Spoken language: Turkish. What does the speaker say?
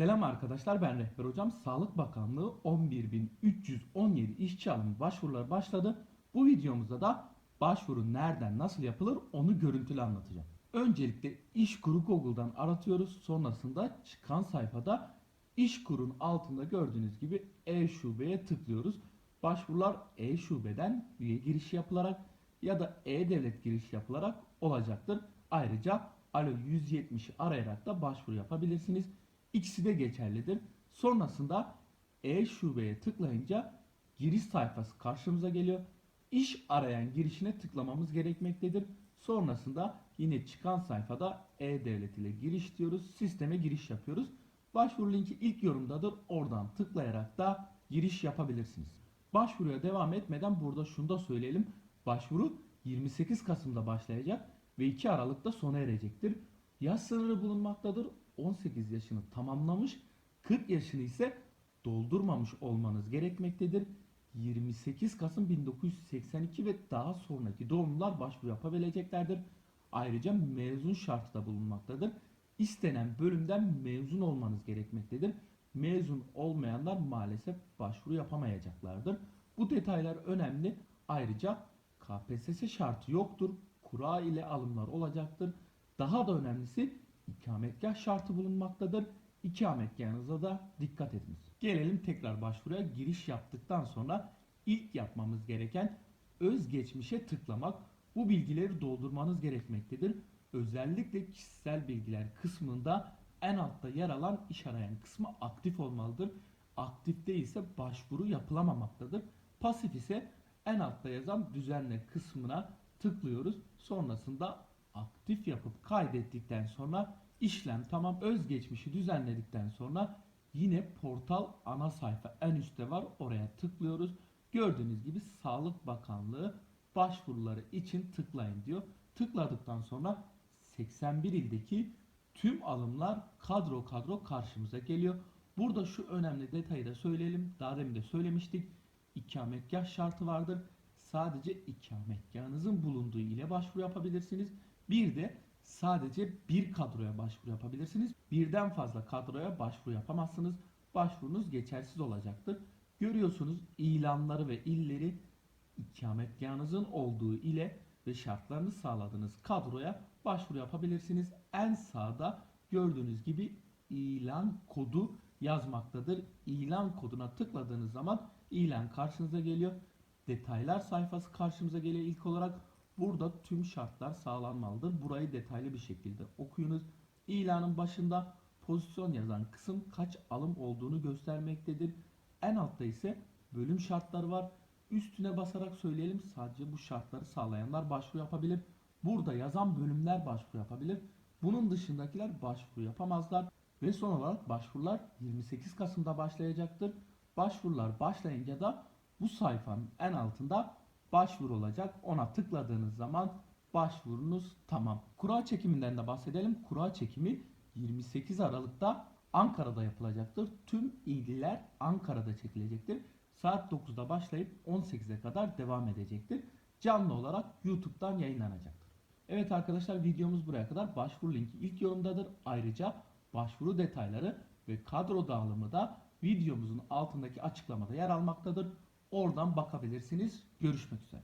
Selam arkadaşlar ben Rehber Hocam. Sağlık Bakanlığı 11.317 işçi alımı başvuruları başladı. Bu videomuzda da başvuru nereden nasıl yapılır onu görüntülü anlatacağım. Öncelikle İşkuru Google'dan aratıyoruz. Sonrasında çıkan sayfada İşkur'un altında gördüğünüz gibi E-Şube'ye tıklıyoruz. Başvurular E-Şube'den üye giriş yapılarak ya da E-Devlet giriş yapılarak olacaktır. Ayrıca Alo 170 arayarak da başvuru yapabilirsiniz. İkisi de geçerlidir. Sonrasında E-Şube'ye tıklayınca giriş sayfası karşımıza geliyor. İş arayan girişine tıklamamız gerekmektedir. Sonrasında yine çıkan sayfada E-Devlet ile giriş diyoruz. Sisteme giriş yapıyoruz. Başvuru linki ilk yorumdadır. Oradan tıklayarak da giriş yapabilirsiniz. Başvuruya devam etmeden burada şunu da söyleyelim. Başvuru 28 Kasım'da başlayacak ve 2 Aralık'ta sona erecektir. Yaş sınırı bulunmaktadır. 18 yaşını tamamlamış, 40 yaşını ise doldurmamış olmanız gerekmektedir. 28 Kasım 1982 ve daha sonraki doğumlular başvuru yapabileceklerdir. Ayrıca mezun şartı da bulunmaktadır. İstenen bölümden mezun olmanız gerekmektedir. Mezun olmayanlar maalesef başvuru yapamayacaklardır. Bu detaylar önemli. Ayrıca KPSS şartı yoktur. Kura ile alımlar olacaktır. Daha da önemlisi ikametgah şartı bulunmaktadır. İkametgahınıza da dikkat ediniz. Gelelim tekrar başvuruya giriş yaptıktan sonra ilk yapmamız gereken özgeçmişe tıklamak. Bu bilgileri doldurmanız gerekmektedir. Özellikle kişisel bilgiler kısmında en altta yer alan iş arayan kısmı aktif olmalıdır. Aktif değilse başvuru yapılamamaktadır. Pasif ise en altta yazan düzenle kısmına tıklıyoruz. Sonrasında aktif yapıp kaydettikten sonra işlem tamam özgeçmişi düzenledikten sonra yine portal ana sayfa en üstte var oraya tıklıyoruz. Gördüğünüz gibi Sağlık Bakanlığı başvuruları için tıklayın diyor. Tıkladıktan sonra 81 ildeki tüm alımlar kadro kadro karşımıza geliyor. Burada şu önemli detayı da söyleyelim. Daha demin de söylemiştik. İkametgah şartı vardır. Sadece ikametgahınızın bulunduğu ile başvuru yapabilirsiniz. Bir de sadece bir kadroya başvuru yapabilirsiniz. Birden fazla kadroya başvuru yapamazsınız. Başvurunuz geçersiz olacaktır. Görüyorsunuz ilanları ve illeri ikametgahınızın olduğu ile ve şartlarını sağladığınız kadroya başvuru yapabilirsiniz. En sağda gördüğünüz gibi ilan kodu yazmaktadır. İlan koduna tıkladığınız zaman ilan karşınıza geliyor. Detaylar sayfası karşımıza geliyor ilk olarak. Burada tüm şartlar sağlanmalıdır. Burayı detaylı bir şekilde okuyunuz. İlanın başında pozisyon yazan kısım kaç alım olduğunu göstermektedir. En altta ise bölüm şartları var. Üstüne basarak söyleyelim sadece bu şartları sağlayanlar başvuru yapabilir. Burada yazan bölümler başvuru yapabilir. Bunun dışındakiler başvuru yapamazlar. Ve son olarak başvurular 28 Kasım'da başlayacaktır. Başvurular başlayınca da bu sayfanın en altında başvuru olacak. Ona tıkladığınız zaman başvurunuz tamam. Kura çekiminden de bahsedelim. Kura çekimi 28 Aralık'ta Ankara'da yapılacaktır. Tüm ilgiler Ankara'da çekilecektir. Saat 9'da başlayıp 18'e kadar devam edecektir. Canlı olarak YouTube'dan yayınlanacaktır. Evet arkadaşlar videomuz buraya kadar. Başvuru linki ilk yorumdadır. Ayrıca başvuru detayları ve kadro dağılımı da videomuzun altındaki açıklamada yer almaktadır. Oradan bakabilirsiniz. Görüşmek üzere.